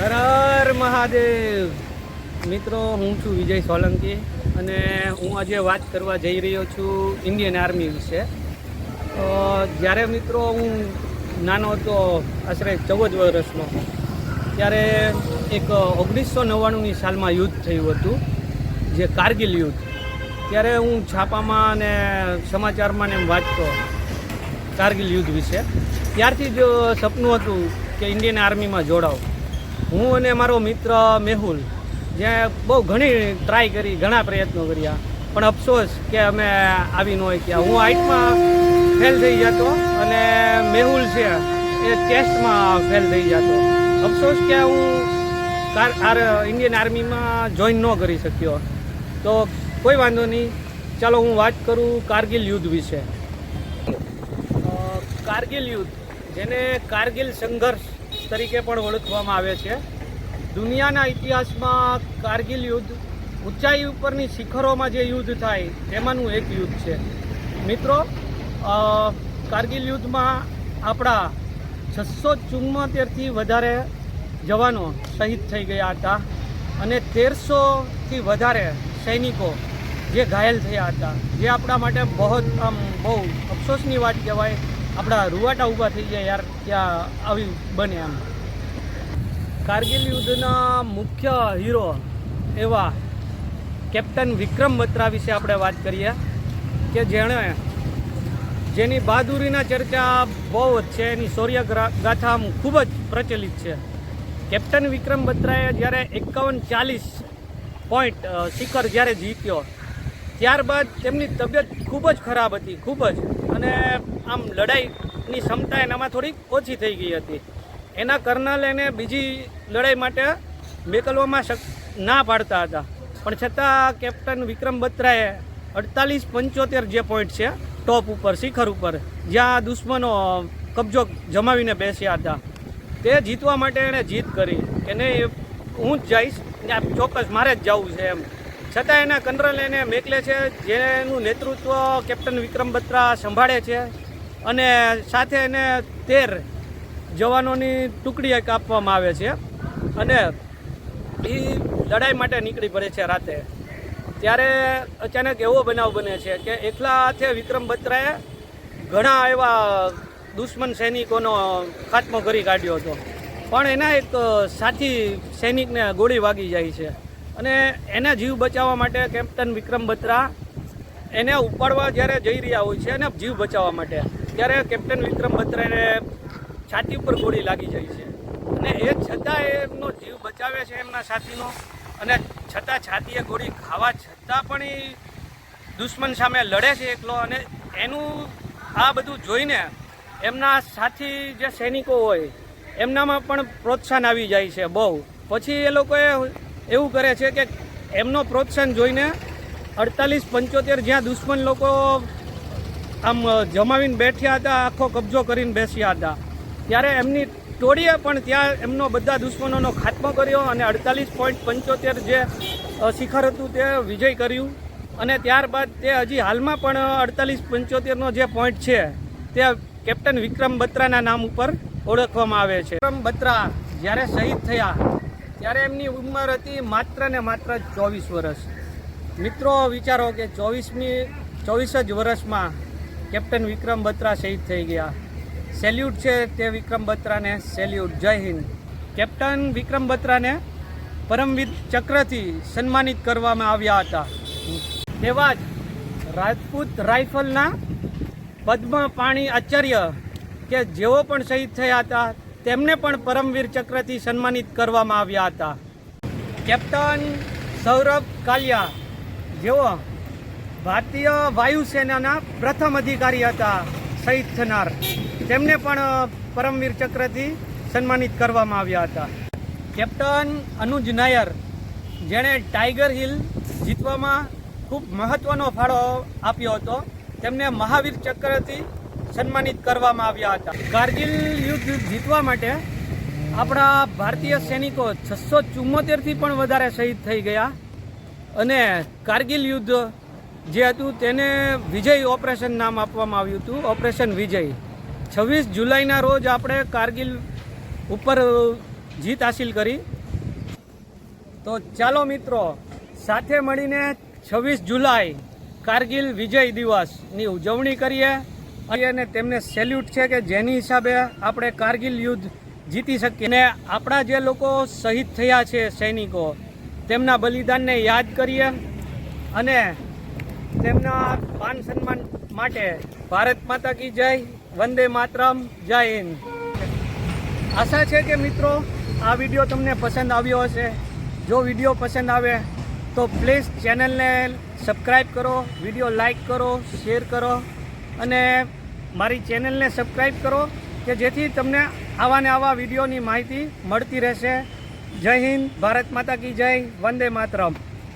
હર હર મહાદેવ. મિત્રો, હું છું વિજય સોલંકી અને હું આજે વાત કરવા જઈ રહ્યો છું ઇન્ડિયન આર્મી વિશે. જ્યારે મિત્રો હું નાનો હતો, આશરે ચૌદ વર્ષનો, ત્યારે એક ઓગણીસો નવ્વાણુંની સાલમાં યુદ્ધ થયું હતું, જે કારગિલ યુદ્ધ. ત્યારે હું છાપામાં અને સમાચારમાં ને એમ વાંચતો કારગિલ યુદ્ધ વિશે. ત્યારથી જ સપનું હતું કે ઇન્ડિયન આર્મીમાં જોડાવ. હું અને મારો મિત્ર મેહુલ જે બહુ ઘણી ટ્રાય કરી, ઘણા પ્રયત્નો કર્યા. પણ અફસોસ કે અમે આવી ન શક્યા હું હાઇટમાં ફેલ થઈ જતો અને મેહુલ છે એ ચેસ્ટમાં ફેલ થઈ જતો. અફસોસ કે હું આર ઇન્ડિયન આર્મીમાં જોઈન ન કરી શક્યો. તો કોઈ વાંધો નહીં. ચાલો હું વાત કરું કારગિલ યુદ્ધ વિશે. કારગિલ યુદ્ધ, જેને કારગિલ સંઘર્ષ તરીકે પણ ઓળખવામાં આવે છે. દુનિયાના ઇતિહાસમાં કારગિલ યુદ્ધ ઊંચાઈ ઉપરની શિખરોમાં જે યુદ્ધ થાય તેમાંનું એક યુદ્ધ છે. મિત્રો કારગિલ યુદ્ધમાં આપણા છસો ચુમ્મોતેરથી વધારે જવાનો શહીદ થઈ ગયા હતા અને તેરસોથી વધારે સૈનિકો જે ઘાયલ થયા હતા. જે આપણા માટે બહુ આમ, બહુ અફસોસની વાત કહેવાય આપણા રૂવાટા ઊભા થઈ ગયા યાર, ત્યાં આવી બને એમ. કારગિલ યુદ્ધના મુખ્ય હીરો એવા કેપ્ટન વિક્રમ બત્રા વિશે આપણે વાત કરીએ કે જેણે જેની બહાદુરીના ચર્ચા બહુ જ છે, એની શૌર્ય ગાથા ખૂબ જ પ્રચલિત છે. કેપ્ટન વિક્રમ બત્રાએ જ્યારે એકાવન ચાલીસ પોઈન્ટ શિખર જ્યારે જીત્યો ત્યારબાદ તેમની તબિયત ખૂબ જ ખરાબ હતી, ખૂબ જ. અને આમ લડાઈની ક્ષમતા એનામાં થોડીક ઓછી થઈ ગઈ હતી. એના કર્નલ એને બીજી લડાઈ માટે મેકલવામાં શક, ના પાડતા હતા. પણ છતાં કેપ્ટન વિક્રમ બત્રાએ અડતાલીસ પંચોતેર જે પોઈન્ટ છે, ટોપ ઉપર, શિખર ઉપર, જ્યાં દુશ્મનો કબજો જમાવીને બેસ્યા હતા. તે જીતવા માટે એણે જીત કરી. કે નહીં હું જ જઈશ ને ચોક્કસ મારે જ જવું છે એમ. છતાં એના કંડરલ એને મેકલે છે, જેનું નેતૃત્વ કેપ્ટન વિક્રમ બત્રા સંભાળે છે અને સાથે એને તેર જવાનોની ટુકડી એક આપવામાં આવે છે અને એ લડાઈ માટે નીકળી પડે છે રાતે. ત્યારે અચાનક એવો બનાવ બને છે કે એકલા હાથે વિક્રમ બત્રાએ ઘણા એવા દુશ્મન સૈનિકોનો ખાત્મો કરી કાઢ્યો હતો. પણ એના એક સાથી સૈનિકને ગોળી વાગી જાય છે. અને એને જીવ બચાવવા માટે કેપ્ટન વિક્રમ બત્રા એને ઉપાડવા જ્યારે જઈ રહ્યા હોય છે અને જીવ બચાવવા માટે, ત્યારે કેપ્ટન વિક્રમ બત્રાને છાતી ઉપર ગોળી લાગી જાય છે. અને એ છતાં એમનો જીવ બચાવે છે એમના સાથીનો. અને છતાં છાતીએ ગોળી ખાવા છતાં પણ એ દુશ્મન સામે લડે છે એકલો. અને એનું આ બધું જોઈને એમના સાથી જે સૈનિકો હોય, એમનામાં પણ પ્રોત્સાહન આવી જાય છે બહુ. પછી એ લોકોએ એવું કરે છે કે એમનો પ્રોત્સાહન જોઈને અડતાલીસ, પંચોતેર જ્યાં દુશ્મન લોકો આમ જમાવીને બેઠ્યા હતા, આખો કબજો કરીને બેસ્યા હતા. ત્યારે એમની ટોળીએ પણ ત્યાં એમનો બધા દુશ્મનોનો ખાત્મો કર્યો અને અડતાલીસ પોઈન્ટ પંચોતેર જે શિખર હતું તે વિજય કર્યું. અને ત્યારબાદ તે હજી હાલમાં પણ અડતાલીસ પંચોતેરનો જે પોઈન્ટ છે, તે કેપ્ટન વિક્રમ બત્રાના નામ ઉપર ઓળખવામાં આવે છે. વિક્રમ બત્રા જ્યારે શહીદ થયા ત્યારે એમની ઉંમર હતી માત્ર ને માત્ર ચોવીસ વર્ષ. મિત્રો, વિચારો કે ચોવીસમી, ચોવીસ જ વર્ષમાં કેપ્ટન વિક્રમ બત્રા શહીદ થઈ ગયા. સેલ્યુટ છે તે વિક્રમ બત્રાને. સેલ્યુટ. જય હિન્દ. કેપ્ટન વિક્રમ બત્રાને પરમવીર ચક્રથી સન્માનિત કરવામાં આવ્યા હતા. તેવા જ રાજપૂત રાઇફલના પદ્મ પાણી આચાર્ય કે જેઓ પણ શહીદ થયા હતા તેમને પણ પરમવીર ચક્રથી સન્માનિત કરવામાં આવ્યા હતા. કેપ્ટન સૌરભ કાલિયા, જેઓ ભારતીય વાયુસેનાના પ્રથમ અધિકારી હતા, શહીદ થનાર. તેમને પણ પરમવીર ચક્રથી સન્માનિત કરવામાં આવ્યા હતા. કેપ્ટન અનુજ નાયર, જેણે ટાઈગર હિલ જીતવામાં ખૂબ મહત્ત્વનો ફાળો આપ્યો હતો. તેમને મહાવીર ચક્રથી સન્માનિત કરવામાં આવ્યા હતા. કારગિલ યુદ્ધ જીતવા માટે આપણા ભારતીય સૈનિકો છસો ચુમ્મોતેરથી પણ વધારે શહીદ થઈ ગયા અને કારગિલ યુદ્ધ જે હતું તેને વિજય ઓપરેશન નામ આપવામાં આવ્યું હતું, ઓપરેશન વિજય. છવ્વીસ જુલાઈના રોજ આપણે કારગિલ ઉપર જીત હાસિલ કરી. તો ચાલો મિત્રો, સાથે મળીને છવ્વીસ જુલાઈ કારગિલ વિજય દિવસની ઉજવણી કરીએ. અને તેમને સેલ્યુટ છે કે જેની હિસાબે આપણે કારગિલ યુદ્ધ જીતી શકીએ. અને આપણા જે લોકો શહીદ થયા છે સૈનિકો, તેમના બલિદાનને યાદ કરીએ અને તેમના માન સન્માન માટે ભારત માતા કી જય, વંદે માતરમ, જય હિન્દ. આશા છે કે મિત્રો આ વીડિયો તમને પસંદ આવ્યો હશે. જો વીડિયો પસંદ આવે તો પ્લીઝ ચેનલને સબસ્ક્રાઈબ કરો, વીડિયો લાઈક કરો શેર કરો અને મારી ચેનલને સબસ્ક્રાઈબ કરો કે જેથી તમને આવા ને આવા વિડીયોની માહિતી મળતી રહેશે. જય હિન્દ, ભારત માતા કી જય, વંદે માતરમ.